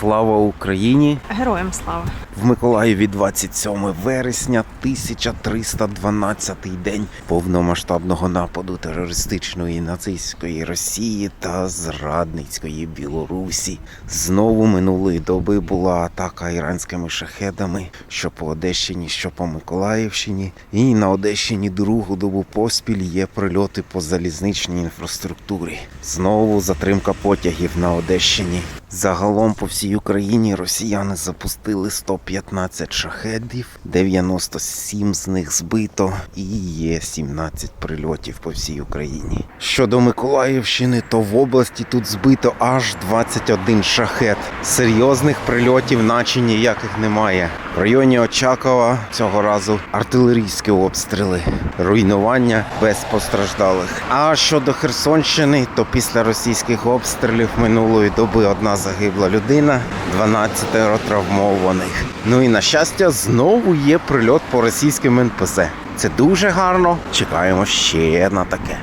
Слава Україні! Героям слава. В Миколаєві 27 вересня 1312 день повномасштабного нападу терористичної нацистської Росії та зрадницької Білорусі. Знову минулої доби була атака іранськими шахедами, що по Одещині, що по Миколаївщині. І на Одещині другу добу поспіль є прильоти по залізничній інфраструктурі. Знову затримка потягів на Одещині. Загалом по всій Україні росіяни запустили 115 шахедів, 97 з них збито і є 17 прильотів по всій Україні. Щодо Миколаївщини, то в області тут збито аж 21 шахет. Серйозних прильотів наче ніяких немає. В районі Очакова цього разу артилерійські обстріли, руйнування без постраждалих. А щодо Херсонщини, то після російських обстрілів минулої доби одна загибла людина, 12 травмованих. Ну і на щастя, знову є прильот по російським НПЗ. Це дуже гарно. Чекаємо ще на таке.